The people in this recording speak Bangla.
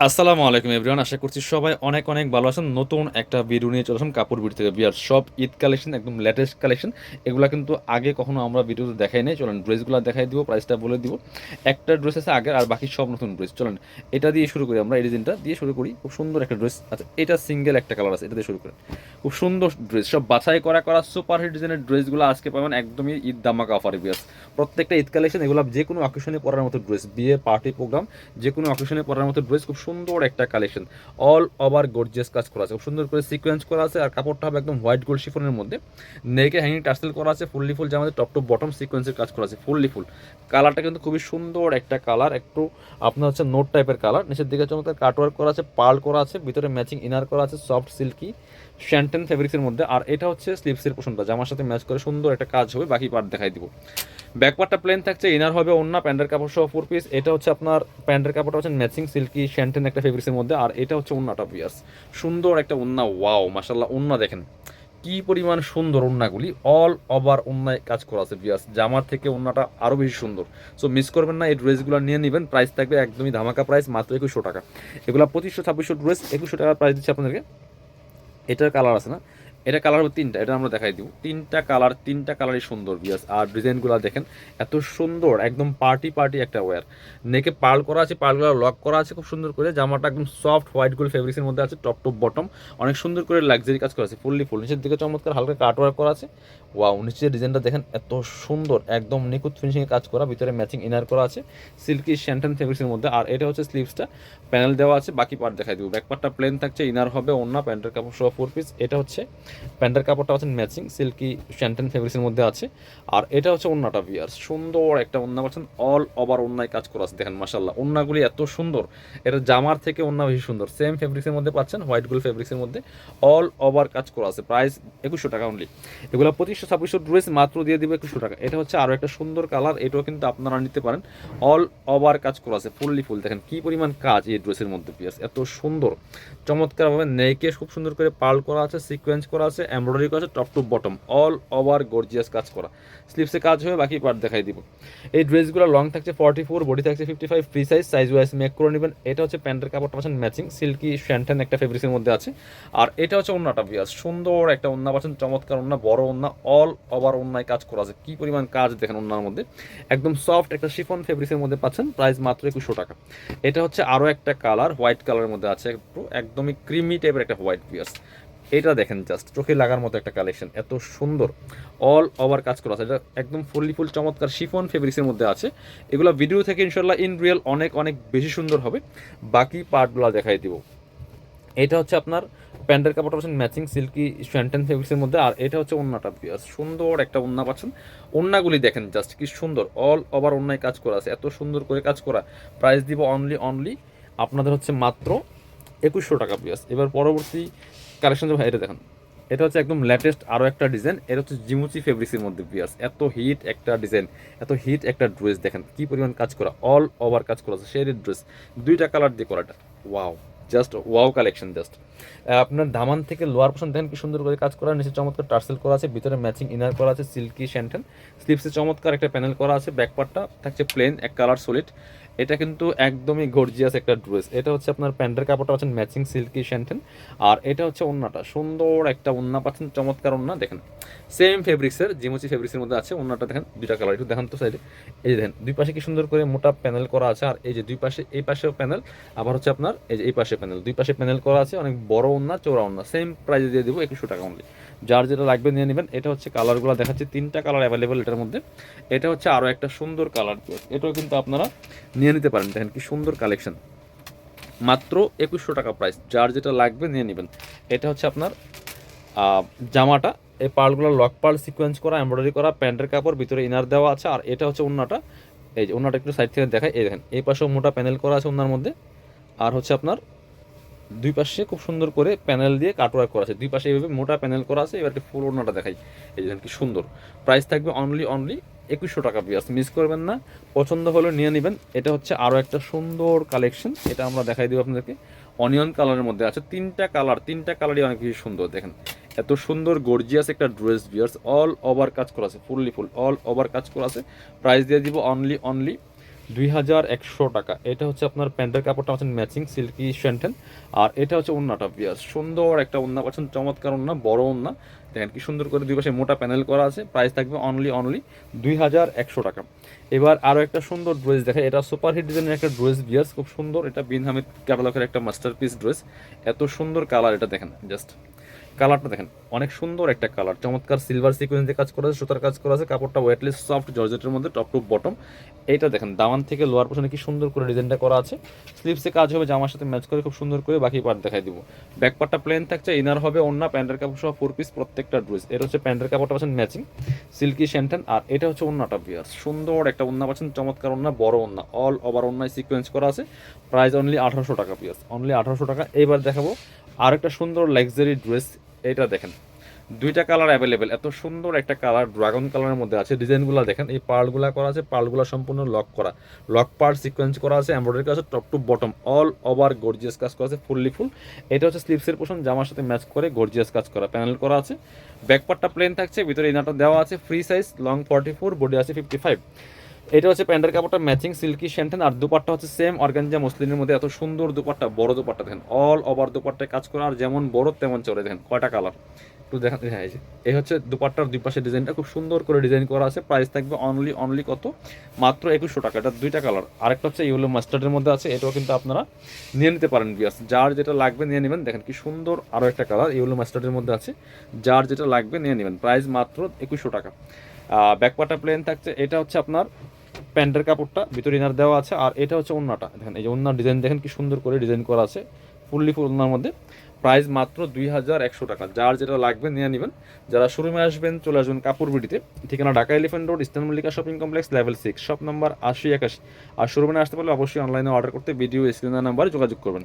আসসালামু আলাইকুম এভরিওয়ান, আশা করছি সবাই অনেক অনেক ভালো আছেন। নতুন একটা ভিডিও নিয়ে চলে কাপড় বিড়ি থেকে। বিয়ার সব ঈদ কালেকশন একদম লেটেস্ট কালেকশন এগুলো কিন্তু আগে কখনো আমরা ভিডিওতে দেখাই নাই। চলেন ড্রেসগুলো দেখাই দিব প্রাইসটা বলে দিব। একটা ড্রেস আছে আগের, আর বাকি সব নতুন ড্রেস চলেন, এটা দিয়ে শুরু করি আমরা, এই ডিজাইনটা দিয়ে শুরু করি। খুব সুন্দর একটা ড্রেস আচ্ছা এটা সিঙ্গেল একটা কালার আছে, এটা দিয়ে শুরু করি। খুব সুন্দর ড্রেস সব বাছাই করা করা সুপার হিট ডিজাইনের ড্রেসগুলো আজকে পাবেন একদমই ঈদ দামাকা অফারে বিয়াস প্রত্যেকটা ঈদ কালেকশন এগুলো যে কোনো অকেশনে পরার মতো ড্রেস বিয়ে পার্টি প্রোগ্রাম যে কোনো অকেশনে পরার মতো ড্রেস খুব সুন্দর একটা কালেকশন। অল ওভার গর্জিয়াস কাজ করা আছে। খুব সুন্দর করে সিকোয়েন্স করা আছে আর কাপড়টা হবে একদম হোয়াইট গোল্ড শিফনের মধ্যে। নেকে হ্যাঙ্গিং টার্সেল করা আছে ফুললি ফুল আমাদের টপ টু বটম সিকোয়েন্সের কাজ করা আছে ফুললি ফুল কালারটা কিন্তু খুবই সুন্দর একটা কালার একটু আপনার হচ্ছে নোট টাইপের কালার নিচের দিকে চমৎকার কাটওয়ার্ক করা আছে পার্ল করা আছে, ভিতরে ম্যাচিং ইনার করা আছে সফট সিল্কি শ্যান্টেন ফেব্রিক্সের মধ্যে। আর এটা হচ্ছে স্লিপসের পোষণটা জামার সাথে ম্যাচ করে সুন্দর একটা কাজ হবে, বাকি পার্ট দেখাই দিব। ব্যাকপার্টটা প্লেন থাকছে ইনার হবে অন্য প্যান্টের কাপড় সহ ফোর পিস এটা হচ্ছে আপনার প্যান্টের কাপড়টা হচ্ছে ম্যাচিং সিল্কি শ্যান্টেন একটা ফেব্রিক্সের মধ্যে। আর এটা হচ্ছে অন্যটা পিয়ার্স সুন্দর একটা অন্য ওয়াও মাসাল্লাহ অন্য দেখেন। কি পরিমাণ সুন্দর ওন্নাগুলি অল ওভার অন্যায় কাজ করা আছে বিয়াস জামার থেকে ওন্নাটা আরও বেশি সুন্দর। সো মিস করবেন না, এই ড্রেসগুলো নিয়ে নেবেন। প্রাইস থাকবে একদমই ধামাকা প্রাইস মাত্র একুশশো টাকা। এগুলো পঁচিশশো, ছাব্বিশশো ড্রেস একুশশো টাকার প্রাইস দিচ্ছে আপনাদেরকে। এটার কালার আছে না? এটা কালার হবে তিনটা, এটা আমরা দেখাই দিব। তিনটা কালার তিনটা কালারই সুন্দর বিয়াস আর ডিজাইনগুলো দেখেন, এত সুন্দর, একদম পার্টি পার্টি একটা ওয়্যার নেকে পার্ল করা আছে পার্লগুলো লক করা আছে, খুব সুন্দর করে। জামাটা একদম সফট হোয়াইট গোল্ড ফেব্রিক্সের মধ্যে আছে টপ টপ বটম অনেক সুন্দর করে লাক্সারি কাজ করা আছে ফুললি ফুল নিচের দিকে চমৎকার হালকা কাট ওয়ার্ক করা আছে। ওয়াও নিচের ডিজাইনটা দেখেন, এত সুন্দর, একদম নিখুঁত ফিনিশিংয়ে কাজ করা, ভিতরে ম্যাচিং ইনার করা আছে সিল্কি শ্যান্টেন ফেব্রিক্সের মধ্যে। আর এটা হচ্ছে স্লিভসটা প্যানেল দেওয়া আছে, বাকি পার্ট দেখাই দিব। ব্যাক পার্টটা প্লেন থাকছে ইনার হবে অন্য প্যান্টের কাপড় সহ ফোর পিস এটা হচ্ছে প্যান্টের কাপড়টা হচ্ছে ম্যাচিং, সিল্কি শ্যান্টেন ফেব্রিক্সের মধ্যে আছে। আর এটা হচ্ছে অন্যটা বিয়ার সুন্দর একটা অন্য পাচ্ছেন অল ওভার অন্যায় কাজ করা আছে, দেখেন মাসাল্লাহ অন্যগুলি এত সুন্দর। এটা জামার থেকে অন্য বেশি সুন্দর। সেম ফেব্রিক্সের মধ্যে পাচ্ছেন হোয়াইট গোল্ড ফেব্রিক্সের মধ্যে। অল ওভার কাজ করা আছে। প্রাইস একুশশো টাকা অনলি এগুলো পঁচিশশো, ছাব্বিশশো ড্রেস মাত্র দিয়ে দিবে একুশশো টাকা। এটা হচ্ছে আরও একটা সুন্দর কালার এটাও কিন্তু আপনারা নিতে পারেন। অল ওভার কাজ করা আছে ফুললি ফুল দেখেন, কি পরিমাণ কাজ এই ড্রেসের মধ্যে পিয়াস এত সুন্দর। চমৎকারভাবে নেকে খুব সুন্দর করে পাল করা আছে সিকোয়েন্স করা আছে এমব্রয়ডারি করা আছে top to bottom all over gorgeous কাজ করা। স্লিপসে কাজ হয়ে বাকি পার্ট দেখাই দিব। এই ড্রেসগুলো লং থাকছে ফর্টি ফোর বডি থাকছে fifty five free size size wise make করে নেবেন। এটা হচ্ছে প্যান্টের কাপড়টা পাচ্ছেন ম্যাচিং সিল্কি শ্যান্টেন একটা ফেব্রিক্সের মধ্যে আছে। আর এটা হচ্ছে অন্যটা বিয়াস সুন্দর একটা অন্য পাচ্ছেন, চমৎকার অন্য বড় অন্য অল ওভার অন্যায় কাজ করা আছে। কি পরিমাণ কাজ দেখেন অন্যার মধ্যে। একদম সফট একটা শিফন ফেব্রিক্সের মধ্যে পাচ্ছেন প্রাইস মাত্র একুশশো টাকা। এটা হচ্ছে আরও একটা কালার হোয়াইট কালারের মধ্যে আছে। একটু একদমই ক্রিমি টাইপের একটা হোয়াইট বিয়াস এটা দেখেন জাস্ট চোখে লাগার মতো একটা কালেকশন এত সুন্দর। অল ওভার কাজ করা আছে। এটা একদম ফুললি ফুল চমৎকার শিফন ফেব্রিক্সের মধ্যে আছে। এগুলো ভিডিও থেকে ইনশাল্লাহ ইন রিয়েল অনেক অনেক বেশি সুন্দর হবে। বাকি পার্টগুলো দেখাই দিব। এটা হচ্ছে আপনার প্যান্টের কাপড়টা পাচ্ছেন ম্যাচিং সিল্কি শ্যান্টেন ফেব্রিক্সের মধ্যে। আর এটা হচ্ছে ওন্নাটা সুন্দর একটা ওন্না পাচ্ছেন। ওন্নাগুলি দেখেন জাস্ট কি সুন্দর। অল ওভার ওন্নায় কাজ করা আছে। এত সুন্দর করে কাজ করা। প্রাইস দিব অনলি অনলি আপনাদের হচ্ছে মাত্র একুশশো টাকা পিয়াস এবার পরবর্তী কালেকশন ভাই, এটা দেখেন। এটা হচ্ছে একদম লেটেস্ট আরও একটা ডিজাইন এটা হচ্ছে জিমুচি ফেব্রিক্সের মধ্যে পিয়াস এত হিট একটা ডিজাইন এত হিট একটা ড্রেস দেখেন, কি পরিমাণ কাজ করা অল ওভার কাজ করা আছে শেডেড ড্রেস দুইটা কালার দিয়ে করাটা wow just wow collection just আপনার দামান থেকে লোয়ার পোর্শন দেখেন কি সুন্দর করে কাজ করা, নিচে চমৎকার টার্সেল করা আছে, ভিতরে ম্যাচিং ইনার করা আছে সিল্কি শ্যান্টেন স্লিপসে চমৎকার একটা প্যানেল করা আছে ব্যাকপার্টটা থাকছে প্লেন এক কালার সলিড এটা কিন্তু একদমই গর্জিয়াস একটা ড্রেস এটা হচ্ছে আপনার প্যান্টের কাপড়টা পাচ্ছেন ম্যাচিং সিল্কি শ্যান্টেন আর এটা হচ্ছে ওন্নাটা। সুন্দর একটা ওন্না পাচ্ছেন, চমৎকার ওন্না। দেখেন সেম ফেব্রিক্সের জিমুচি ফেব্রিক্সের মধ্যে আছে। ওন্নাটা দেখেন, দুইটা কালার একটু দেখান তো সাইডে এই যে দেখেন, দুই পাশে কি সুন্দর করে মোটা প্যানেল করা আছে। আর এই যে দুই পাশে, এই পাশেও প্যানেল আবার হচ্ছে আপনার, এই যে এই পাশে প্যানেল দুই পাশে প্যানেল করা আছে, অনেক বড় ওন্না চৌড়া ওন্না। সেম প্রাইসে দিয়ে দেবো একুশশো টাকা অনলি যার যেটা লাগবে নিয়ে নেবেন, এটা হচ্ছে কালারগুলো দেখাচ্ছে। তিনটা কালার অ্যাভেলেবেল এটার মধ্যে। এটা হচ্ছে আরও একটা সুন্দর কালার এটাও কিন্তু আপনারা নিয়ে নিতে পারেন। দেখেন কি সুন্দর কালেকশন মাত্র একুশশো টাকা প্রাইস যার যেটা লাগবে নিয়ে নেবেন। এটা হচ্ছে আপনার জামাটা। এই পার্লগুলো লক পার্ল সিকোয়েন্স করা এমব্রয়ডারি করা, প্যান্টের কাপড়, ভিতরে ইনার দেওয়া আছে। আর এটা হচ্ছে ওন্নাটা এই যে ওন্নাটা একটু সাইড থেকে দেখায় এই দেখেন, এই পাশেও মোটা প্যানেল করা আছে ওনার মধ্যে। আর হচ্ছে আপনার, দুই পাশে খুব সুন্দর করে প্যানেল দিয়ে কাটওয়ার্ক করা আছে। দুই পাশে এইভাবে মোটা প্যানেল করা আছে। এবার ফুল ওড়নাটা দেখাই। এই দেখেন কি সুন্দর। প্রাইস থাকবে অনলি অনলি একুশশো টাকা পিয়াস মিস করবেন না। পছন্দ হলে নিয়ে নেবেন। এটা হচ্ছে আরও একটা সুন্দর কালেকশন এটা আমরা দেখাই দেবো আপনাদেরকে। অনিয়ন কালারের মধ্যে আছে তিনটা কালার তিনটা কালারই অনেক বেশি সুন্দর, দেখেন। এত সুন্দর গর্জিয়াস একটা ড্রেস বিয়ার্স অল ওভার কাজ করা আছে ফুললি ফুল অল ওভার কাজ করা আছে। প্রাইস দিয়ে দিব অনলি অনলি দুই হাজার একশো টাকা। এটা হচ্ছে আপনার প্যান্টের কাপড়টা পাচ্ছেন ম্যাচিং সিল্কি শ্যান্টেন আর এটা হচ্ছে ওন্নাটা বিয়াস সুন্দর একটা ওন্না পাচ্ছেন, চমৎকার ওন্না, বড় ওন্না। দেখেন কি সুন্দর করে দুই পাশে মোটা প্যানেল করা আছে। প্রাইস থাকবে অনলি অনলি দুই হাজার একশো টাকা। এবার আরও একটা সুন্দর ড্রেস দেখায় এটা সুপার হিট ডিজাইনের একটা ড্রেস বিয়াস খুব সুন্দর। এটা বিন হামিদ ক্যাটালগের একটা মাস্টারপিস ড্রেস এত সুন্দর কালার এটা দেখেন জাস্ট কালারটা দেখেন, অনেক সুন্দর একটা কালার। চমৎকার সিলভার সিকোয়েন্স দিয়ে কাজ করা আছে, সুতার কাজ করা আছে, কাপড়টা ওয়েটলেস সফট জর্জেটের মধ্যে টপ টু বটম এইটা দেখেন, দামান থেকে লোয়ার পোর্শনে কি সুন্দর করে ডিজাইনটা করা আছে। স্লিপসে কাজ হবে, জামার সাথে ম্যাচ করে, খুব সুন্দর করে বাকি পার্ট দেখাই দিব। ব্যাক পার্টটা প্লেন থাকছে ইনার হবে অন্য প্যান্টের কাপড় সহ ফোর পিস প্রত্যেকটা ড্রেস এটা হচ্ছে প্যান্টের কাপড়টা পাচ্ছেন ম্যাচিং সিল্কি শ্যান্টেন আর এটা হচ্ছে অন্যটা বিয়ার সুন্দর একটা ওন্না পাচ্ছেন, চমৎকার ওন্না বড় ওন্না অল ওভার ওন্নায় সিকোয়েন্স করা আছে। প্রাইস অনলি আঠারোশো টাকা পিয়াস অনলি আঠারোশো টাকা। এইবার দেখাবো আর একটা সুন্দর লাক্সারি ড্রেস এটা দেখেন। দুইটা কালার অ্যাভেলেবেল এত সুন্দর একটা কালার ড্রাগন কালারের মধ্যে আছে। ডিজাইনগুলো দেখেন, এই পার্লগুলো করা আছে পার্লগুলো সম্পূর্ণ লক করা। লক পার্ট সিকোয়েন্স করা আছে এমব্রয়ডারি কাজ top to bottom all over gorgeous কাজ করা আছে ফুললি ফুল এটা হচ্ছে স্লিপসের পোষণ জামার সাথে ম্যাচ করে গর্জিয়াস কাজ করা। প্যানেল করা আছে। ব্যাক পার্টটা প্লেন থাকছে, ভিতরে ইনারটা দেওয়া আছে free size long forty four body আছে ফিফটি ফাইভ এটা হচ্ছে প্যান্টের কাপড়টা ম্যাচিং সিল্কি শ্যান্টেন আর দুপাট্টা হচ্ছে সেম অর্গানজা মসলিনের মধ্যে এত সুন্দর দুপাট্টা, বড় দুপাট্টা দেখেন অল ওভার দুপাট্টায় কাজ করা, আর যেমন বড় তেমন চলে দেখেন, কয়টা কালার একটু দেখা হ্যাঁ এই হচ্ছে দুপাট্টার দুই পাশে ডিজাইনটা খুব সুন্দর করে ডিজাইন করা আছে প্রাইস থাকবে অনলি অনলি কত? মাত্র একুশশো টাকা, এটা দুইটা কালার আরেকটা হচ্ছে ইউলো মাস্টার্ডের মধ্যে আছে, এটাও কিন্তু আপনারা নিয়ে নিতে পারেন বিয়াস যার যেটা লাগবে নিয়ে নেবেন, দেখেন কি সুন্দর আরও একটা কালার ইউলো মাস্টার্ডের মধ্যে আছে, যার যেটা লাগবে নিয়ে নেবেন প্রাইস মাত্র একুশশো টাকা। ব্যাকপাটা প্লেন থাকছে, এটা হচ্ছে আপনার প্যান্টের কাপড়টা, ভিতরে ইনার দেওয়া আছে, আর এটা হচ্ছে ওন্নাটা। দেখেন, এই যে ওন্নার ডিজাইন, দেখেন কি সুন্দর করে ডিজাইন করা আছে, ফুললি ফুল ওন্নার মধ্যে। প্রাইস মাত্র দুই হাজার একশো টাকা। যার যেটা লাগবে নিয়ে নেবেন। যারা শোরুমে আসবেন, চলে আসবেন কাপড় বিটিতে ঠিকানা Dhaka elephant road eastern Mallika shopping complex, level six, shop number আশি একাশি। আর শোরুমে আসতে পারলে অবশ্যই অনলাইনে অর্ডার করতে, ভিডিও স্ক্রিনার নাম্বারে যোগাযোগ করবেন।